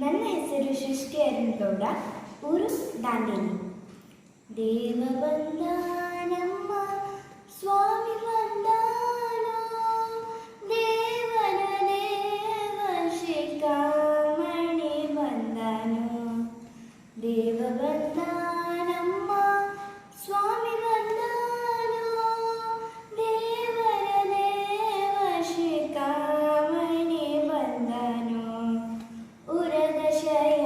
ನನ್ನ ಹೆಸರು ಸೃಷ್ಟಿ ಅರುಣ್ ಗೌಡ ಊರು ದಾಂಡೇಲಿ. ದೇವ ಬಂದ ನಮ್ಮ ಸ್ವಾಮಿ say